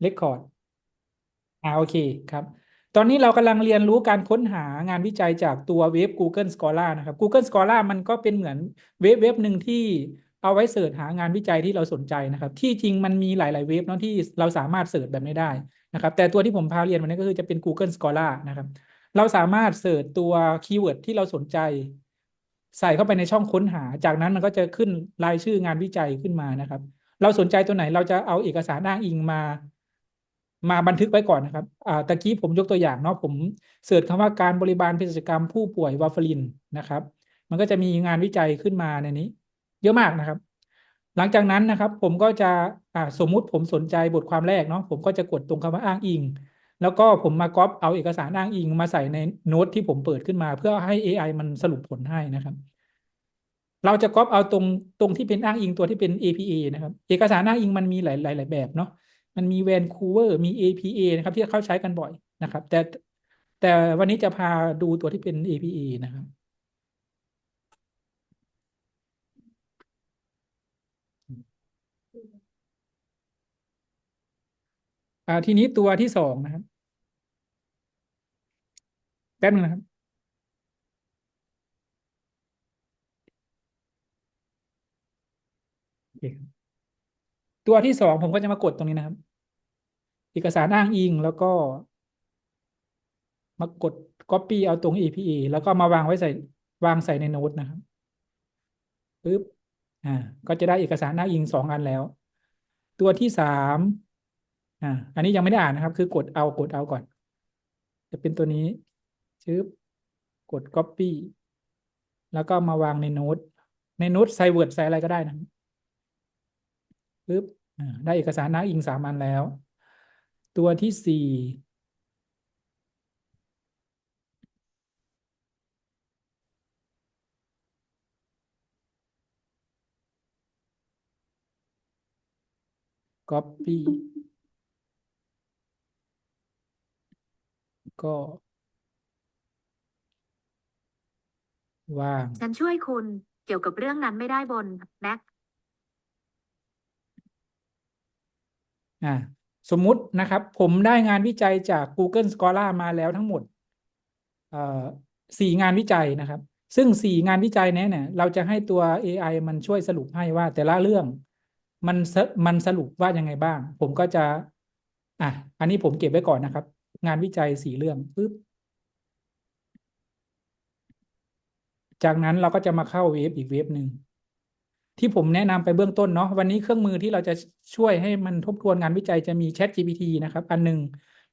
เรคคอร์ดอ่าโอเคครับ ตอนนี้เรากำลังเรียนรู้การค้นหางานวิจัยจากตัวเว็บ Google Scholar นะครับ Google Scholar มันก็เป็นเหมือนเว็บเว็บหนึ่งที่เอาไว้เสิร์ชหางานวิจัยที่เราสนใจนะครับ ที่จริงมันมีหลาย ๆ เว็บเนาะที่เราสามารถเสิร์ชแบบนี้ได้นะครับ แต่ตัวที่ผมพาเรียนวันนี้ก็คือจะเป็น Google Scholar นะครับ เราสามารถเสิร์ชตัวคีย์เวิร์ดที่เราสนใจ ใส่เข้าไปในช่องค้นหา จากนั้นมันก็จะขึ้นรายชื่องานวิจัยขึ้นมานะครับ เราสนใจตัวไหนเราจะเอาเอกสารอ้างอิงมา มาบันทึกไว้ก่อนนะครับอ่าตะกี้ผมยกตัวอย่างเนาะผมเสิร์ชคำว่าการบริบาลเภสัชกรรมผู้ป่วยวาฟารินนะครับ มันก็จะมีงานวิจัยขึ้นมาในนี้ เยอะมากนะครับ หลังจากนั้นนะครับ ผมก็จะอ่าสมมุติผมสนใจบทความแรกเนาะผมก็จะกดตรงคำว่าอ้างอิง แล้วก็ผมมาก๊อปเอาเอกสารอ้างอิงมาใส่ในโน้ตที่ผมเปิดขึ้นมา เพื่อให้ AI มันสรุปผลให้นะครับเราจะก๊อปเอาตรงตรงที่เป็นอ้างอิงตัวที่เป็น APA นะครับ เอกสารอ้างอิงมันมีหลายหลายแบบเนาะ มันมี Vancouver มี APA นะครับ ที่เข้าใช้กันบ่อยนะครับ แต่แต่วันนี้จะพาดูตัวที่เป็น APA นะครับ อ่าทีนี้ตัวที่สองนะครับแป๊บนึงนะครับตัวที่สองผมก็จะมากดตรงนี้นะครับ เอกสารอ้างอิงแล้วก็ มากด Copy เอาตรง APA แล้วก็มาวางไว้ใส่วางใส่ในโน้ตนะครับปึ๊บอ่าก็จะได้เอกสารอ้างอิงสองอันแล้ว ตัวที่สามอ่าอันนี้ยังไม่ได้อ่านนะครับ คือกดเอากดเอาก่อน จะเป็นตัวนี้ชึบกด Copy แล้วก็มาวางในโน้ตในโน้ตใส่ Word ใส่อะไรก็ได้นะปึ๊บอ่าได้เอกสารอ้างอิงสามอันแล้ว ตัวที่สี่ copy ก็วางฉันช่วยคุณเกี่ยวกับเรื่องนั้นไม่ได้บน Mac อ่า สมมุตินะครับ ผมได้งานวิจัยจาก Google Scholar มาแล้วทั้งหมดสี่งานวิจัยนะครับ ซึ่งสี่งานวิจัยนี้เนี่ย เราจะให้ตัว AI มันช่วยสรุปให้ว่า แต่ละเรื่องมันมันสรุปว่ายังไงบ้าง ผมก็จะอะอันนี้ผมเก็บไว้ก่อนนะครับ งานวิจัยสี่เรื่องปึ๊บจากนั้นเราก็จะมาเข้าเว็บอีกเว็บหนึ่ง ที่ผมแนะนำไปเบื้องต้นเนาะวันนี้เครื่องมือที่เราจะช่วยให้มันทบทวนงานวิจัยจะมี Chat GPT นะครับ อันหนึ่ง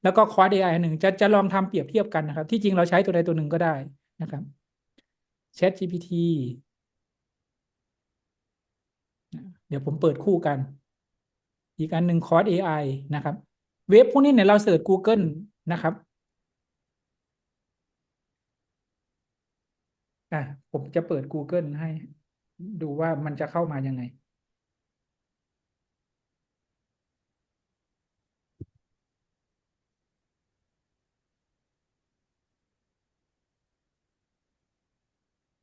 แล้วก็ Quad AI อันหนึ่งจะจะลองทำเปรียบเทียบกันนะครับ ที่จริงเราใช้ตัวใดตัวหนึ่งก็ได้นะครับ Chat GPT เดี๋ยวผมเปิดคู่กัน อีกอันหนึ่ง Quad AI นะครับ เว็บพวกนี้เนี่ยเราเสิร์ช Google นะครับอะผมจะเปิด Google ให้ ดูว่ามันจะเข้ามายังไง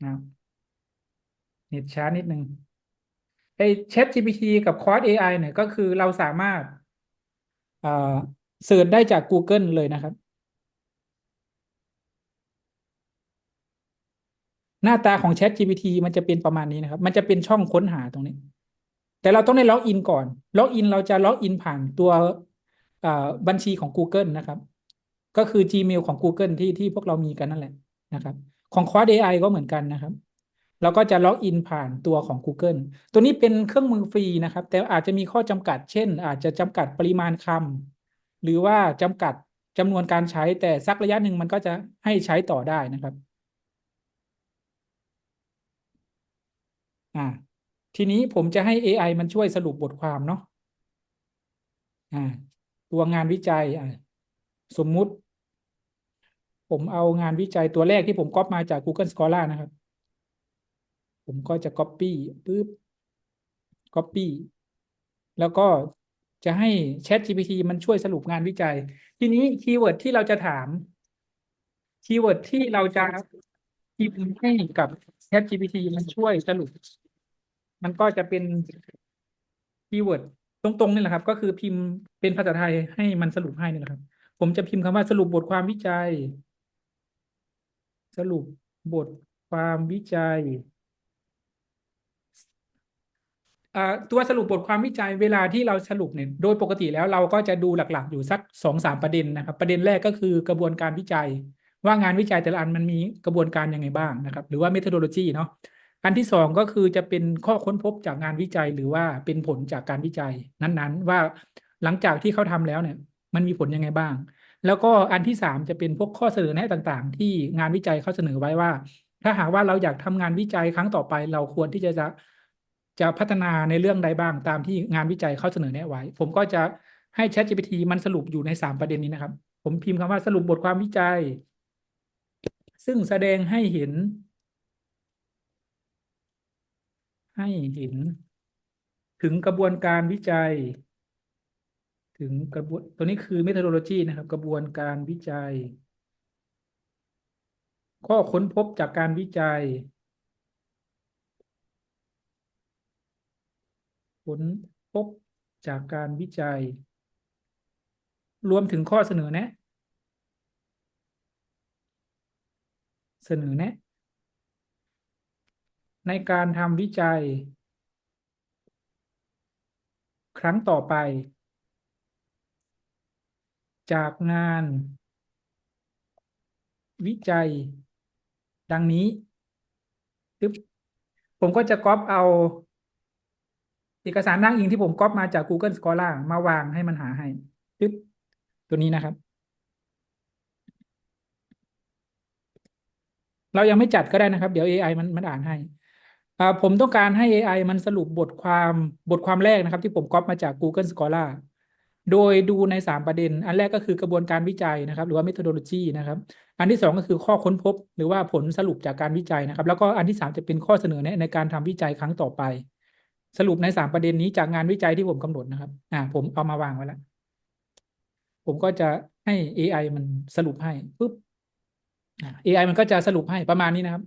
นะเน็ตช้านิดนึงไอ้ Chat GPT กับ Quad AI เนี่ยก็คือเราสามารถเอ่อเสิร์ชได้จาก Google เลยนะครับ หน้าตาของ Chat GPT มันจะเป็นประมาณนี้นะครับ มันจะเป็นช่องค้นหาตรงนี้ แต่เราต้องได้ล็อกอินก่อน ล็อกอินเราจะล็อกอินผ่านตัวบัญชีของ Google นะครับ ก็คือ Gmail ของ Google ที่ที่พวกเรามีกันนั่นแหละนะครับ ของ Quad AI ก็เหมือนกันนะครับ เราก็จะล็อกอินผ่านตัวของ Google ตัวนี้เป็นเครื่องมือฟรีนะครับ แต่อาจจะมีข้อจำกัด เช่น อาจจะจำกัดปริมาณคำหรือว่าจำกัดจำนวนการใช้แต่สักระยะหนึ่งมันก็จะให้ใช้ต่อได้นะครับ อ่า ทีนี้ผมจะให้ AI มันช่วยสรุปบทความเนาะอ่า ตัวงานวิจัยอ่าสมมุติ ผมเอางานวิจัยตัวแรกที่ผมก๊อปมาจาก Google Scholar นะครับ ผมก็จะ Copy ปึ๊บ Copy แล้วก็จะให้ Chat GPT มันช่วยสรุปงานวิจัย ทีนี้คีย์เวิร์ดที่เราจะถาม คีย์เวิร์ดที่เราจะพิมพ์ให้กับ Chat GPT มันช่วยสรุป มันก็จะเป็นคีย์เวิร์ดตรงๆนี่แหละครับ ก็คือพิมพ์เป็นภาษาไทยให้มันสรุปให้นี่แหละครับ ผมจะพิมพ์คำว่าสรุปบทความวิจัย สรุปบทความวิจัยอ่าตัวสรุปบทความวิจัยเวลาที่เราสรุปเนี่ยโดยปกติแล้วเราก็จะดูหลักๆ อยู่สักสองสามประเด็นนะครับ ประเด็นแรกก็คือกระบวนการวิจัย ว่างานวิจัยแต่ละอันมันมีกระบวนการยังไงบ้างนะครับ หรือว่า methodology เนาะ อันที่สองก็คือจะเป็นข้อค้นพบจากงานวิจัยหรือว่าเป็นผลจากการวิจัยนั้นๆ ว่าหลังจากที่เขาทำแล้วเนี่ย มันมีผลยังไงบ้าง แล้วก็อันที่สามจะเป็นพวกข้อเสนอแนะต่างๆ ที่งานวิจัยเขาเสนอไว้ว่า ถ้าหากว่าเราอยากทำงานวิจัยครั้งต่อไปเราควรที่จะจะจะพัฒนาในเรื่องใดบ้างตามที่งานวิจัยเขาเสนอแนะไว้ ผมก็จะให้ ChatGPT มันสรุปอยู่ในสามประเด็นนี้นะครับ ผมพิมพ์คำว่าสรุปบทความวิจัย ซึ่งแสดงให้เห็น ให้เห็น ถึงกระบวนการวิจัย ถึงกระบวนตัวนี้คือ methodology นะครับ กระบวนการวิจัย ข้อค้นพบจากการวิจัย ค้นพบจากการวิจัย รวมถึงข้อเสนอแนะ เสนอแนะ ในการทำวิจัย ครั้งต่อไป จากงาน วิจัย ดังนี้ึ๊บผมก็จะก๊อปเอา เอกสารอ้างอิงที่ผมก๊อปมาจาก Google Scholar มาวางให้มันหาให้ปึ๊บตัวนี้นะครับ เรายังไม่จัดก็ได้นะครับ เดี๋ยว AI มันมันอ่านให้ ผมต้องการให้ AI มันสรุปบทความบทความแรกนะครับ ที่ผมก๊อปมาจาก Google Scholar โดยดูในสามประเด็น อันแรกก็คือกระบวนการวิจัยนะครับ หรือว่า methodology นะครับ อันที่สองก็คือข้อค้นพบ หรือว่าผลสรุปจากการวิจัยนะครับ แล้วก็อันที่สามจะเป็นข้อเสนอแนะในการทำวิจัยครั้งต่อไป สรุปในสามประเด็นนี้จากงานวิจัยที่ผมกำหนดนะครับ อ่า ผมเอามาวางไว้แล้ว ผมก็จะให้ AI มันสรุปให้ปุ๊บอ่า AI มันก็จะสรุปให้ประมาณนี้นะครับ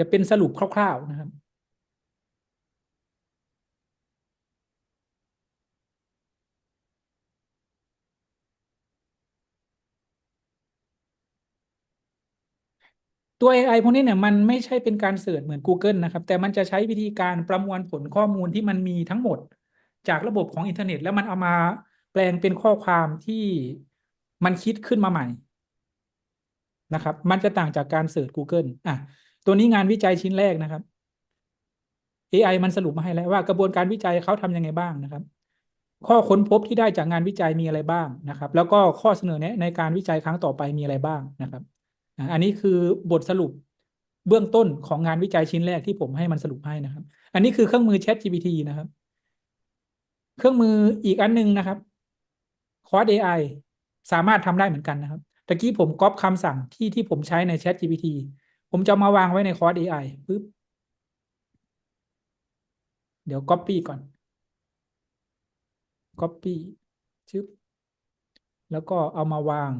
จะเป็นสรุปคร่าว ๆ นะครับ ตัว AI พวกนี้เนี่ยมันไม่ใช่เป็นการเสิร์ชเหมือน Google นะครับ แต่มันจะใช้วิธีการประมวลผลข้อมูลที่มันมีทั้งหมดจากระบบของอินเทอร์เน็ต แล้วมันเอามาแปลงเป็นข้อความที่มันคิดขึ้นมาใหม่นะครับ มันจะต่างจากการเสิร์ช Google อะ ตัวนี้งานวิจัยชิ้นแรกนะครับ AI มันสรุปมาให้แล้วว่ากระบวนการวิจัยเขาทำยังไงบ้างนะครับ ข้อค้นพบที่ได้จากงานวิจัยมีอะไรบ้างนะครับ แล้วก็ข้อเสนอแนะในการวิจัยครั้งต่อไปมีอะไรบ้างนะครับอันนี้คือบทสรุปเบื้องต้นของงานวิจัยชิ้นแรกที่ผมให้มันสรุปให้นะครับ อันนี้คือเครื่องมือ Chat GPT นะครับ เครื่องมืออีกอันหนึงนะครับ Quad AI สามารถทำได้เหมือนกันนะครับตะกี้ผมก๊อปคำสั่งที่ที่ผมใช้ใน Chat GPT ผมจะมาวางไว้ใน Quad AI ปึ๊บ เดี๋ยว Copy ก่อน Copy ชึบ แล้วก็เอามาวาง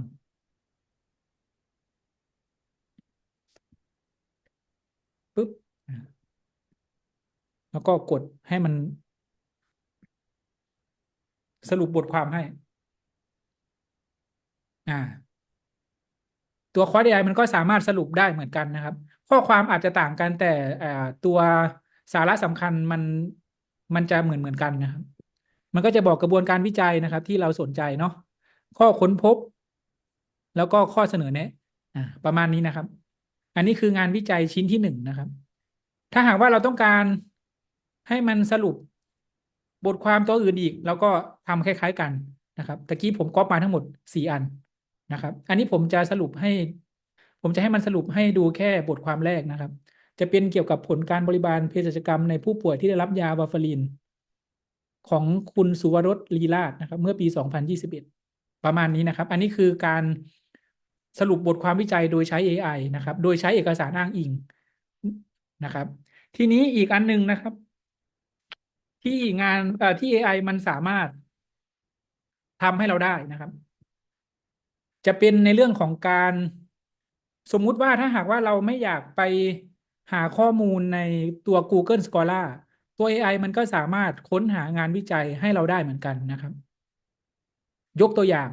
ปึ๊บ แล้วก็กดให้มัน สรุปบทความให้ อ่า ตัว Quad AI มันก็สามารถสรุปได้เหมือนกันนะครับ ข้อความอาจจะต่างกันแต่ตัวสาระสำคัญมันมันจะเหมือนเหมือนกันนะครับ มันก็จะบอกกระบวนการวิจัยนะครับ ที่เราสนใจเนาะข้อค้นพบ แล้วก็ข้อเสนอแนะประมาณนี้นะครับ อันนี้คืองานวิจัยชิ้นที่หนึ่งนะครับ ถ้าหากว่าเราต้องการให้มันสรุปบทความตัวอื่นอีกเราก็ทำคล้าย ๆกันนะครับตะกี้ผมก๊อปมาทั้งหมดสี่อัน นะครับ อันนี้ผมจะสรุปให้ ผมจะให้มันสรุปให้ดูแค่บทความแรกนะครับ จะเป็นเกี่ยวกับผลการบริบาลเภสัชกรรมในผู้ป่วยที่ได้รับยาวาฟาริน ของคุณสุวรสลีลาศนะครับ เมื่อปี 2021 ประมาณนี้นะครับ อันนี้คือการสรุปบทความวิจัยโดยใช้ AI นะครับ โดยใช้เอกสารอ้างอิงนะครับ ทีนี้อีกอันหนึ่งนะครับ ที่งานเอ่อที่ AI มันสามารถทำให้เราได้นะครับ จะเป็นในเรื่องของการสมมุติว่าถ้าหากว่าเราไม่อยากไปหาข้อมูลในตัว Google Scholar ตัว AI มันก็สามารถค้นหางานวิจัยให้เราได้เหมือนกันนะครับ ยกตัวอย่าง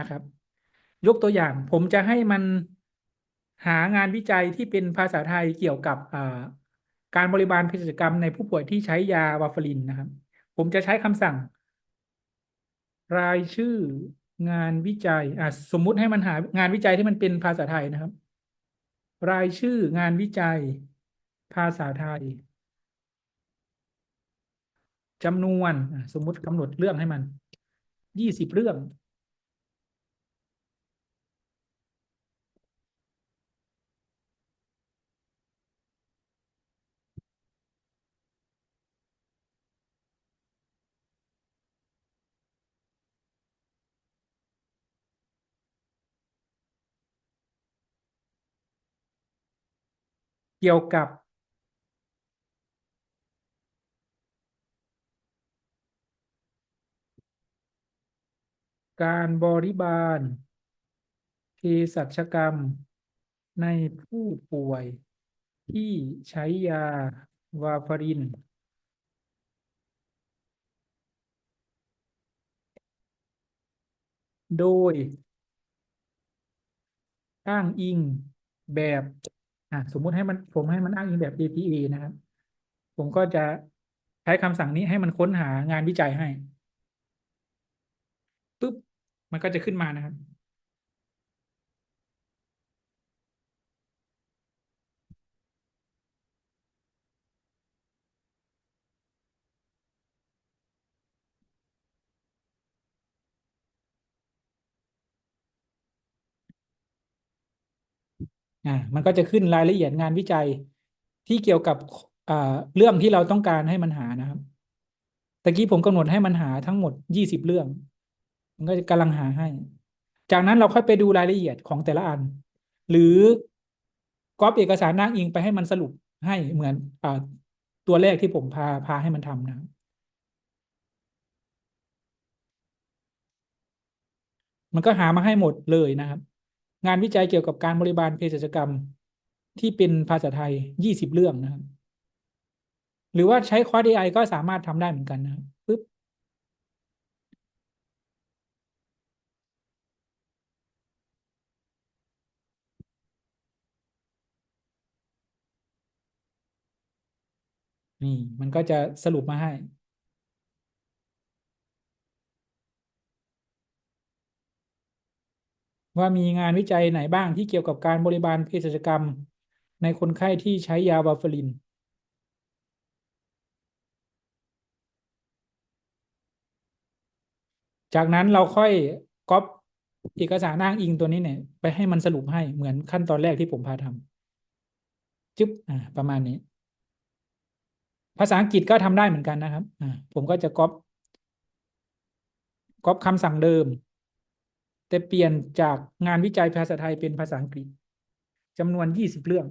นะครับ ยกตัวอย่างผมจะให้มันหางานวิจัยที่เป็นภาษาไทยเกี่ยวกับการบริบาลเภสัชกรรมในผู้ป่วยที่ใช้ยาวาฟารินนะครับ ผมจะใช้คำสั่ง รายชื่อ งานวิจัยอะสมมุติให้มันหางานวิจัยที่มันเป็นภาษาไทยนะครับ รายชื่องานวิจัย ภาษาไทยจำนวนสมมุติกำหนดเรื่องให้มันยี่สิบเรื่อง เกี่ยวกับ การบริบาลเภสัชกรรม ในผู้ป่วยที่ใช้ยาวาฟาริน โดยอ้างอิงแบบ อะสมมุติให้มันผมให้มันอ้างอิงแบบ APE นะครับ ผมก็จะใช้คำสั่งนี้ให้มันค้นหางานวิจัยให้ปุ๊บมันก็จะขึ้นมานะครับ อ่ามันก็จะขึ้นรายละเอียดงานวิจัยที่เกี่ยวกับอ่าเรื่องที่เราต้องการให้มันหานะครับตะกี้ผมกำหนดให้มันหาทั้งหมดยี่สิบเรื่อง มันก็จะกำลังหาให้ จากนั้นเราค่อยไปดูรายละเอียดของแต่ละอัน หรือก๊อปเอกสารอ้างอิงไปให้มันสรุปให้เหมือนอ่าตัวแรกที่ผมพาพาให้มันทำนะครับมันก็หามาให้หมดเลยนะครับ งานวิจัยเกี่ยวกับการบริบาลเภสัชกรรม ที่เป็นภาษาไทยยี่สิบเรื่องนะครับ หรือว่าใช้ควอร์ส AI ก็สามารถทำได้เหมือนกันนะครับปึ๊บนี่มันก็จะสรุปมาให้ ว่ามีงานวิจัยไหนบ้างที่เกี่ยวกับการบริบาลเภสัชกรรม ในคนไข้ที่ใช้ยาวาฟารินจากนั้นเราค่อยก๊อปเอกสารอ้างอิงตัวนี้เนี่ย ไปให้มันสรุปให้เหมือนขั้นตอนแรกที่ผมพาทำจึ๊บอ่าประมาณนี้ ภาษาอังกฤษก็ทำได้เหมือนกันนะครับอ่าผมก็จะก๊อปก๊อปคำสั่งเดิม แต่เปลี่ยนจากงานวิจัยภาษาไทยเป็นภาษาอังกฤษจำนวนยี่สิบเรื่อง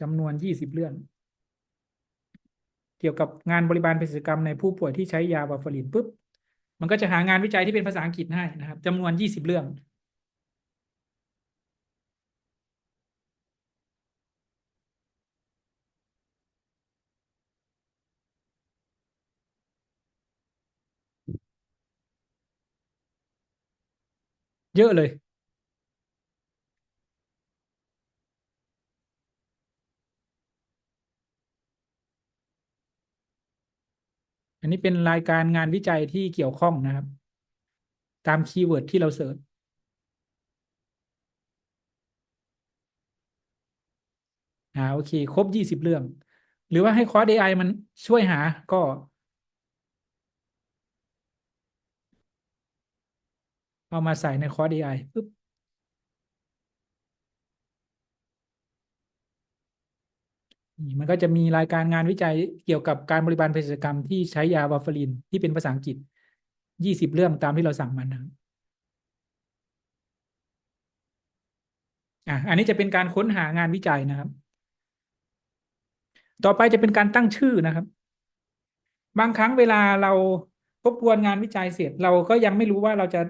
จำนวนยี่สิบเรื่อง เกี่ยวกับงานบริบาลเภสัชกรรมในผู้ป่วยที่ใช้ยาวาฟารินปุ๊บมันก็จะหางานวิจัยที่เป็นภาษาอังกฤษให้นะครับจำนวนยี่สิบเรื่อง เยอะเลย อันนี้เป็นรายการงานวิจัยที่เกี่ยวข้องนะครับ ตามคีย์เวิร์ดที่เราเสิร์ชอ่าโอเค ครบยี่สิบเรื่อง หรือว่าให้คอร์ส AI มันช่วยหาก็ เอามาใส่ในคอร์ส AI ปุ๊บมันก็จะมีรายการงานวิจัยเกี่ยวกับการบริบาลเภสัชกรรมที่ใช้ยาวาฟารินที่เป็นภาษาอังกฤษยี่สิบเรื่องตามที่เราสั่งมันนะอะอันนี้จะเป็นการค้นหางานวิจัยนะครับ ต่อไปจะเป็นการตั้งชื่อนะครับ บางครั้งเวลาเราทบทวนงานวิจัยเสร็จ เราก็ยังไม่รู้ว่าเราจะ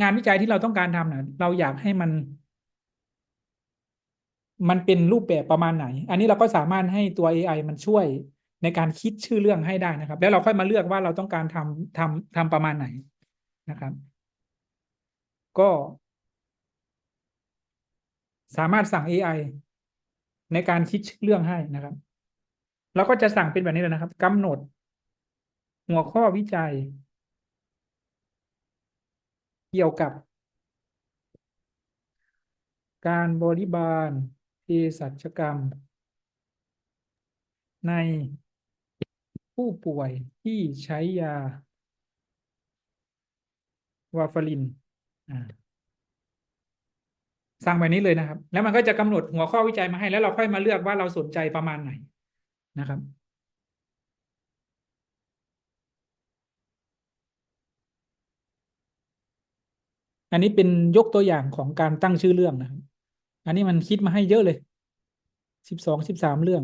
งานวิจัยที่เราต้องการทำนะเราอยากให้มัน มันเป็นรูปแบบประมาณไหน อันนี้เราก็สามารถให้ตัว AI มันช่วยในการคิดชื่อเรื่องให้ได้นะครับ แล้วเราค่อยมาเลือกว่าเราต้องการทำทำทำประมาณไหนนะครับ ก็สามารถสั่ง AI ในการคิดชื่อเรื่องให้นะครับ เราก็จะสั่งเป็นแบบนี้เลยนะครับกำหนดหัวข้อวิจัย เกี่ยวกับ การบริบาลเภสัชกรรม ในผู้ป่วยที่ใช้ยา วาฟารินอ่างแบบนี้เลยนะครับ แล้วมันก็จะกำหนดหัวข้อวิจัยมาให้ แล้วเราค่อยมาเลือกว่าเราสนใจประมาณไหนนะครับ อันนี้เป็นยกตัวอย่างของการตั้งชื่อเรื่องนะครับ อันนี้มันคิดมาให้เยอะเลยสิบสองสิบสามเรื่อง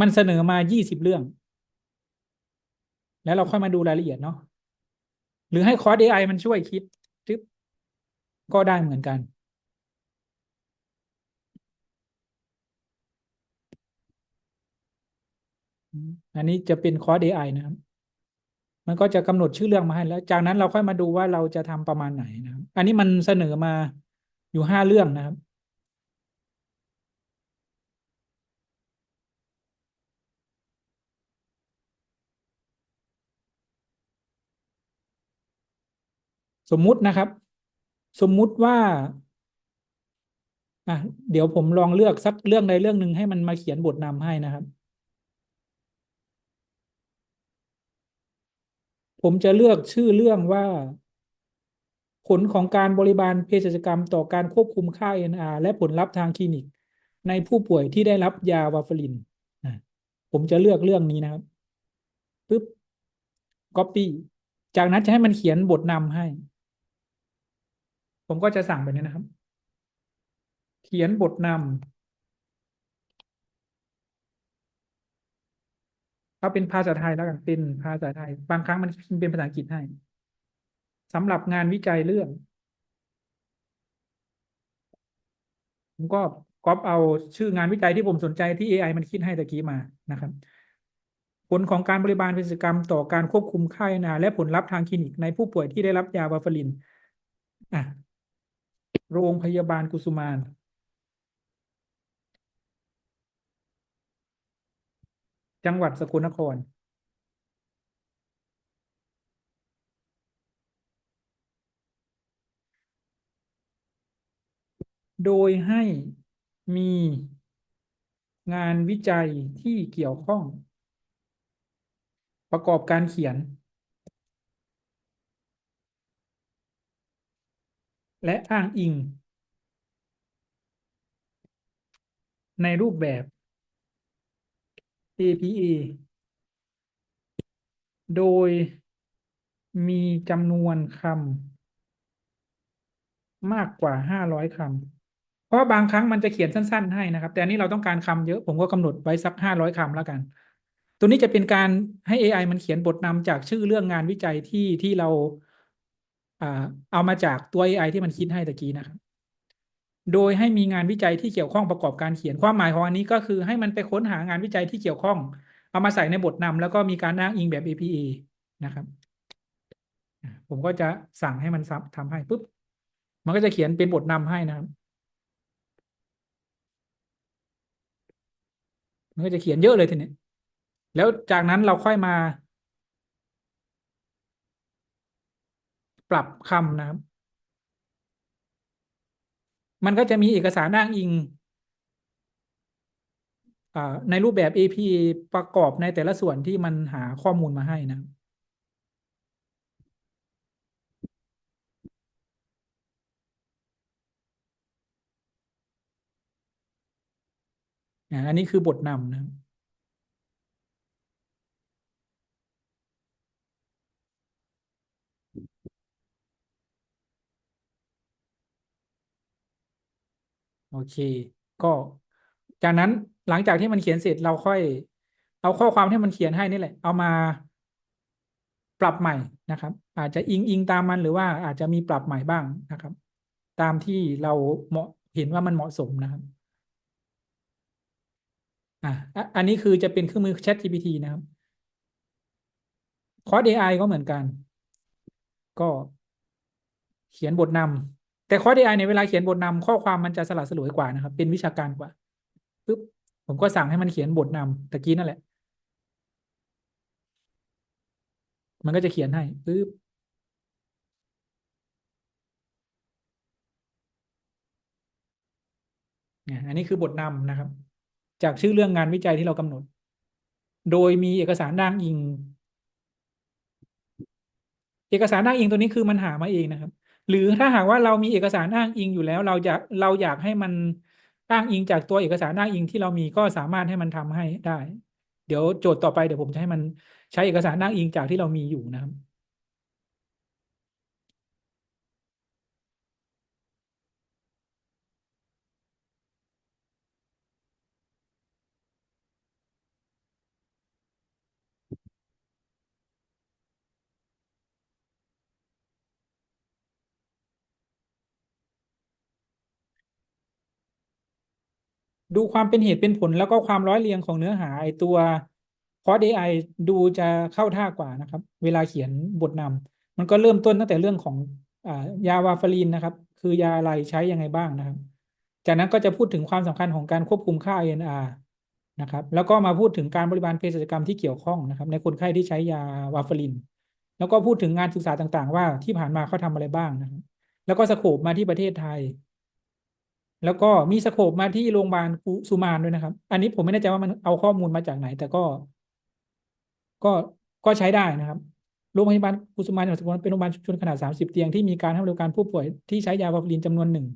มันเสนอมายี่สิบเรื่อง แล้วเราค่อยมาดูรายละเอียดเนาะหรือให้คอร์ส AI มันช่วยคิดจึ๊บก็ได้เหมือนกัน อันนี้จะเป็นคอร์ส AI นะครับ มันก็จะกำหนดชื่อเรื่องมาให้แล้ว จากนั้นเราค่อยมาดูว่าเราจะทำประมาณไหนนะครับ อันนี้มันเสนอมาอยู่ห้าเรื่องนะครับ สมมุตินะครับ สมมุติว่าอะเดี๋ยวผมลองเลือกสักเรื่องใดเรื่องหนึ่งให้มันมาเขียนบทนำให้นะครับ ผมจะเลือกชื่อเรื่องว่า ผลของการบริบาลเภสัชกรรมต่อการควบคุมค่า NR และผลลัพธ์ทางคลินิก ในผู้ป่วยที่ได้รับยาวาฟารินนะผมจะเลือกเรื่องนี้นะครับปึ๊บ copy จากนั้นจะให้มันเขียนบทนำให้ ผมก็จะสั่งแบบนี้นะครับ เขียนบทนำ เอาเป็นภาษาไทยแล้วกันเป็นภาษาไทย บางครั้งมันเป็นภาษาอังกฤษให้สำหรับงานวิจัยเรื่องผมก็ก๊อปเอาชื่องานวิจัยที่ผมสนใจที่ AI มันคิดให้ตะกี้มานะครับ ผลของการบริบาลเภสัชกรรมต่อการควบคุมไข้นา และผลลัพธ์ทางคลินิกในผู้ป่วยที่ได้รับยาวาฟารินอะโรงพยาบาลกุสุมาน จังหวัดสกลนคร โดยให้มีงานวิจัยที่เกี่ยวข้อง ประกอบการเขียน และอ้างอิง ในรูปแบบ APA โดยมีจำนวนคำมากกว่าห้าร้อยคำ เพราะบางครั้งมันจะเขียนสั้น ๆ ให้นะครับ แต่อันนี้เราต้องการคำเยอะ ผมก็กำหนดไว้สักห้าร้อยคำแล้วกัน ตัวนี้จะเป็นการให้ AI มันเขียนบทนำจากชื่อเรื่องงานวิจัยที่ที่เราอ่าเอามาจากตัว AI ที่มันคิดให้ตะกี้นะครับ โดยให้มีงานวิจัยที่เกี่ยวข้องประกอบการเขียนความหมายของอันนี้ก็คือให้มันไปค้นหางานวิจัยที่เกี่ยวข้อง เอามาใส่ในบทนำแล้วก็มีการอ้างอิงแบบ APA นะครับ ผมก็จะสั่งให้มันทำให้ปุ๊บมันก็จะเขียนเป็นบทนำให้นะครับ มันก็จะเขียนเยอะเลยทีนี้แล้วจากนั้นเราค่อยมา ปรับคำนะครับ มันก็จะมีเอกสารอ้างอิงอในรูปแบบ APA ประกอบในแต่ละส่วนที่มันหาข้อมูลมาให้นะ อันนี้คือบทนำนะ โอเค ก็จากนั้นหลังจากที่มันเขียนเสร็จเราค่อย เอาข้อความที่มันเขียนให้นี่แหละ เอามาปรับใหม่นะครับ อาจจะอิงอิงตามมันหรือว่าอาจจะมีปรับใหม่บ้างนะครับ ตามที่เราเหมาะเห็นว่ามันเหมาะสมนะครับอะอันนี้คือจะเป็นเครื่องมือ Chat GPT นะครับคอร์ส AI ก็เหมือนกัน ก็เขียนบทนำ แต่คอร์ส AI ในเวลาเขียนบทนำข้อความมันจะสลัดสลวยกว่านะครับ เป็นวิชาการกว่าปึ๊บผมก็สั่งให้มันเขียนบทนำตะกี้นั่นแหละ มันก็จะเขียนให้ปึ๊บเนี่ยอันนี้คือบทนำนะครับ จากชื่อเรื่องงานวิจัยที่เรากำหนด โดยมีเอกสารอ้างอิง เอกสารอ้างอิงตัวนี้คือมันหามาเองนะครับ หรือถ้าหากว่าเรามีเอกสารอ้างอิงอยู่แล้ว เราจะเราอยากให้มันอ้างอิงจากตัวเอกสารอ้างอิงที่เรามีก็สามารถให้มันทำให้ได้ เดี๋ยวโจทย์ต่อไปเดี๋ยวผมจะให้มันใช้เอกสารอ้างอิงจากที่เรามีอยู่นะครับ ดูความเป็นเหตุเป็นผลแล้วก็ความร้อยเรียงของเนื้อหาไอตัวคอร์ส AI ดูจะเข้าท่ากว่านะครับ เวลาเขียนบทนำมันก็เริ่มต้นตั้งแต่เรื่องของอยาวาฟารินนะครับ คือยาอะไรใช้ยังไงบ้างนะครับ จากนั้นก็จะพูดถึงความสำคัญของการควบคุมค่า INR นะครับ แล้วก็มาพูดถึงการบริบาลเภสัชกรรมที่เกี่ยวข้องนะครับ ในคนไข้ที่ใช้ยาวาฟาริน แล้วก็พูดถึงงานศึกษาต่างๆ ว่าที่ผ่านมาเขาทำอะไรบ้างนะครับ แล้วก็สโคปมาที่ประเทศไทย แล้วก็มีสโคปมาที่โรงพยาบาลกุสุมานด้วยนะครับ อันนี้ผมไม่แน่ใจว่ามันเอาข้อมูลมาจากไหน แต่ก็ ก็ก็ใช้ได้นะครับโรงพยาบาลกุสุมานจังหวัดสกลเป็นโรงพยาบาลชุมชนขนาด 30 เตียงที่มีการให้บริการผู้ป่วยที่ใช้ยาวาฟารินจำนวนหนึ่ง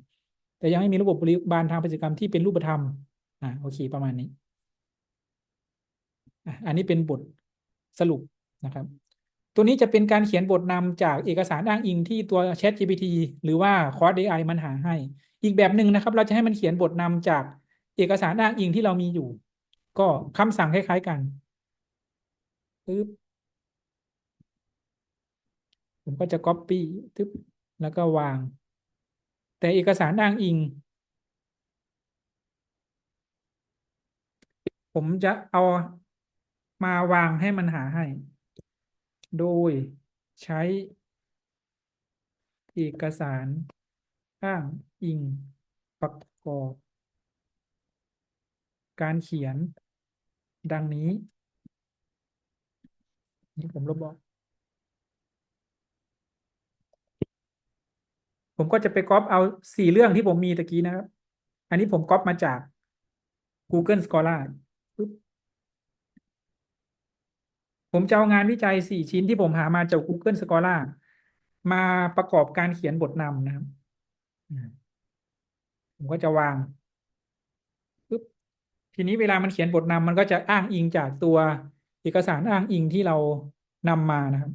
แต่ยังไม่มีระบบบริบาลทางเภสัชกรรมที่เป็นรูปธรรมอ่าโอเคประมาณนี้ อันนี้เป็นบทสรุปนะครับ ตัวนี้จะเป็นการเขียนบทนำจากเอกสารอ้างอิงที่ตัว Chat GPT หรือว่า Code AI มันหาให้ อีกแบบหนึ่งนะครับ เราจะให้มันเขียนบทนำจากเอกสารอ้างอิงที่เรามีอยู่ ก็คำสั่งคล้าย ๆกันปึ๊บผมก็จะ Copy ทึบแล้วก็วาง แต่เอกสารอ้างอิง ผมจะเอามาวางให้มันหาให้ โดยใช้เอกสารอ้างอิงประกอบ การเขียนดังนี้ นี่ผมลบออกผมก็จะไปก๊อปเอาสี่เรื่องที่ผมมีตะกี้นะครับ อันนี้ผมก๊อปมาจาก Google Scholar ปึ๊บ ผมจะเอางานวิจัยสี่ชิ้นที่ผมหามาจาก Google Scholar มาประกอบการเขียนบทนำนะครับ ผมก็จะวางปึ๊บทีนี้เวลามันเขียนบทนำมันก็จะอ้างอิงจากตัวเอกสารอ้างอิงที่เรานำมานะครับ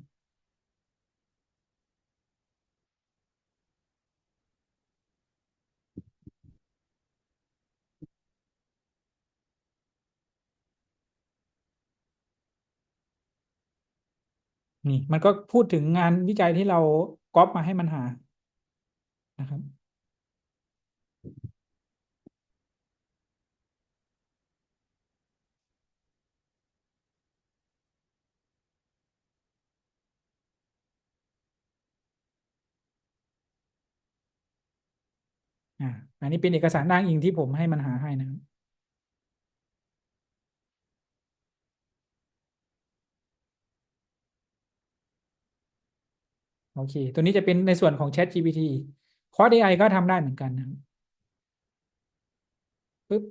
นี่มันก็พูดถึงงานวิจัยที่เราก๊อปมาให้มันหานะครับอ่าอันนี้เป็นเอกสารอ้างอิงที่ผมให้มันหาให้นะครับ โอเค ตัวนี้จะเป็นในส่วนของ Chat GPT คอร์ส AI ก็ทำได้เหมือนกันนะครับปึ๊บ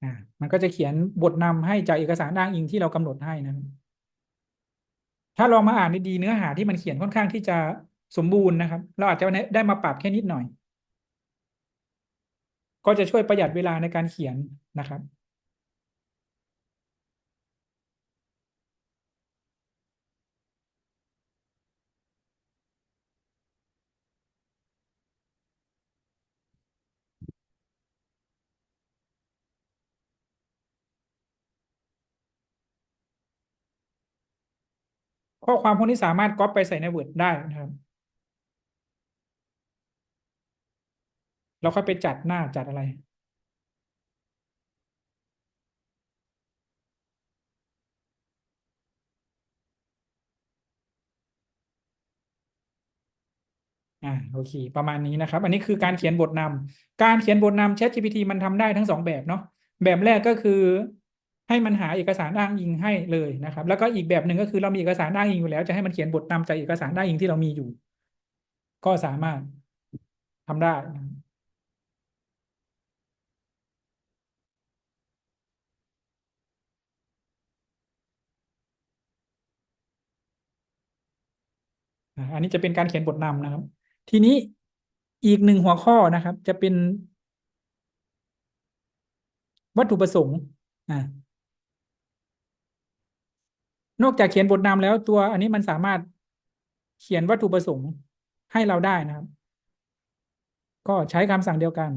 อ่ามันก็จะเขียนบทนำให้จากเอกสารอ้างอิงที่เรากำหนดให้นะครับถ้าลองมาอ่านดีๆเนื้อหาที่มันเขียนค่อนข้างที่จะ สมบูรณ์นะครับ เราอาจจะได้มาปรับแค่นิดหน่อย ก็จะช่วยประหยัดเวลาในการเขียนนะครับข้อความพวกนี้สามารถก๊อปไปใส่ในเวิร์ดได้นะครับ เราค่อยไปจัดหน้าจัดอะไร อ่าโอเค ประมาณนี้นะครับ อันนี้คือการเขียนบทนำการเขียนบทนำ ChatGPT มันทำได้ทั้งสองแบบเนาะแบบแรกก็คือให้มันหาเอกสารอ้างอิงให้เลยนะครับ แล้วก็อีกแบบหนึ่งก็คือเรามีเอกสารอ้างอิงอยู่แล้ว จะให้มันเขียนบทนำจากเอกสารอ้างอิงที่เรามีอยู่ ก็สามารถทำได้นะครับ อันนี้จะเป็นการเขียนบทนำนะครับ ทีนี้อีกหนึ่งหัวข้อนะครับ จะเป็น วัตถุประสงค์นอกจากเขียนบทนำแล้วตัว อันนี้มันสามารถเขียนวัตถุประสงค์ให้เราได้นะครับ ก็ใช้คำสั่งเดียวกัน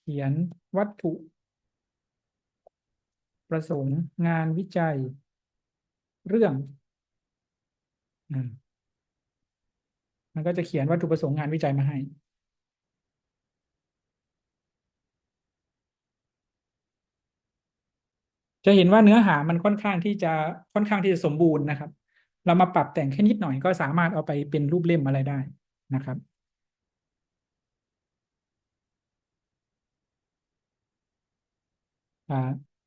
เขียนวัตถุ ประสงค์ งานวิจัย เรื่องอ มันก็จะเขียนวัตถุประสงค์งานวิจัยมาให้ จะเห็นว่าเนื้อหามันค่อนข้างที่จะค่อนข้างที่จะสมบูรณ์นะครับ เรามาปรับแต่งแค่นิดหน่อยก็สามารถเอาไปเป็นรูปเล่มอะไรได้นะครับ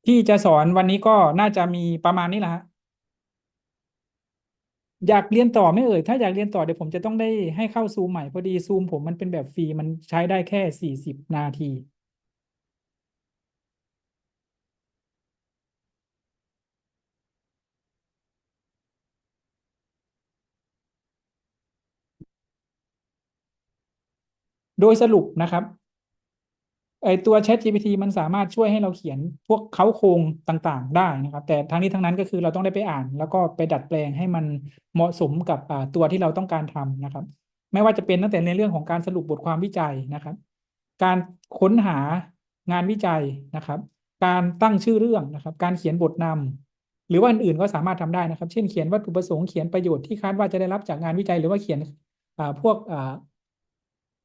ที่จะสอนวันนี้ก็น่าจะมีประมาณนี้แหละฮะ อยากเรียนต่อไม่เอ่ย ถ้าอยากเรียนต่อเดี๋ยวผมจะต้องได้ให้เข้าซูมใหม่พอดีซูมผมมันเป็นแบบฟรีมันใช้ได้แค่สี่สิบนาที โดยสรุปนะครับ ไอตัว ChatGPT มันสามารถช่วยให้เราเขียนพวกเค้าโครงต่างๆ ได้นะครับ แต่ทั้งนี้ทั้งนั้นก็คือเราต้องได้ไปอ่าน แล้วก็ไปดัดแปลงให้มันเหมาะสมกับตัวที่เราต้องการทำนะครับ ไม่ว่าจะเป็นตั้งแต่ในเรื่องของการสรุปบทความวิจัยนะครับ การค้นหางานวิจัยนะครับ การตั้งชื่อเรื่องนะครับ การเขียนบทนำหรือว่าอื่นๆก็สามารถทำได้นะครับ เช่นเขียนวัตถุประสงค์เขียนประโยชน์ที่คาดว่าจะได้รับจากงานวิจัย หรือว่าเขียนพวก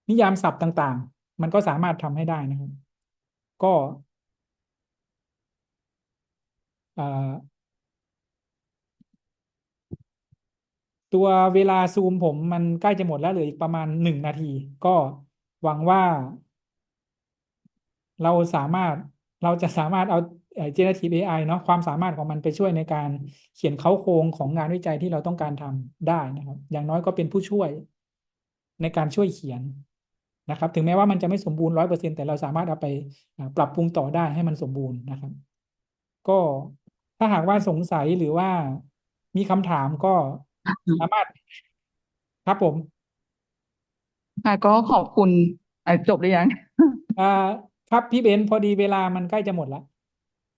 นิยามศัพท์ต่างๆ มันก็สามารถทำให้ได้นะครับ ก็ตัวเวลาซูมผมมันใกล้จะหมดแล้วเหลืออีกประมาณหนึ่งนาที ก็หวังว่า เราสามารถเราจะสามารถเอาเอ่อ generative AI เนาะความสามารถของมันไปช่วยในการเขียนเค้าโครงของงานวิจัยที่เราต้องการทำได้นะครับ อย่างน้อยก็เป็นผู้ช่วยในการช่วยเขียน นะครับถึงแม้ว่ามันจะไม่สมบูรณ์ร้อยเปอร์เซ็นแต่เราสามารถเอาไปอ่าปรับปรุงต่อได้ให้มันสมบูรณ์นะครับ ก็ถ้าหากว่าสงสัยหรือว่ามีคำถามก็สามารถครับผมค่ะก็ขอบคุณอะจบหรือยังอ่าครับพี่เบนซ์พอดีเวลามันใกล้จะหมดแล้ว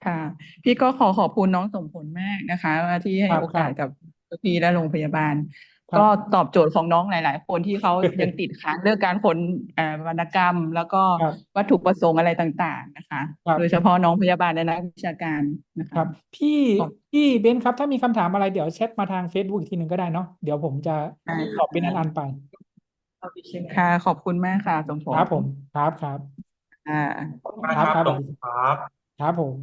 ค่ะ พี่ก็ขอขอบคุณน้องสมผลมากนะคะ ที่ให้ครับโอกาสครับกับพี่และโรงพยาบาลครับ ก็ตอบโจทย์ของน้องหลาย ๆ คนที่เขายังติดค้างเรื่องการขนเอ่อวรรณกรรม แล้วก็ครับวัตถุประสงค์อะไรต่าง ๆ นะคะครับโดยเฉพาะน้องพยาบาลและนักวิชาการนะครัคะบพี่ขอบพี่เบนซ์ครับ ถ้ามีคำถามอะไรเดี๋ยวแชทมาทาง Facebook อีกทีหนึ่งก็ได้เนาะเดี๋ยวผมจะได้ตอบเป็นอันๆไปค่ะ ขอบคุณมากค่ะสมผลครับผมครับครับอ่าขอบคุณมากครับครับครับขอบคุณครับครับผม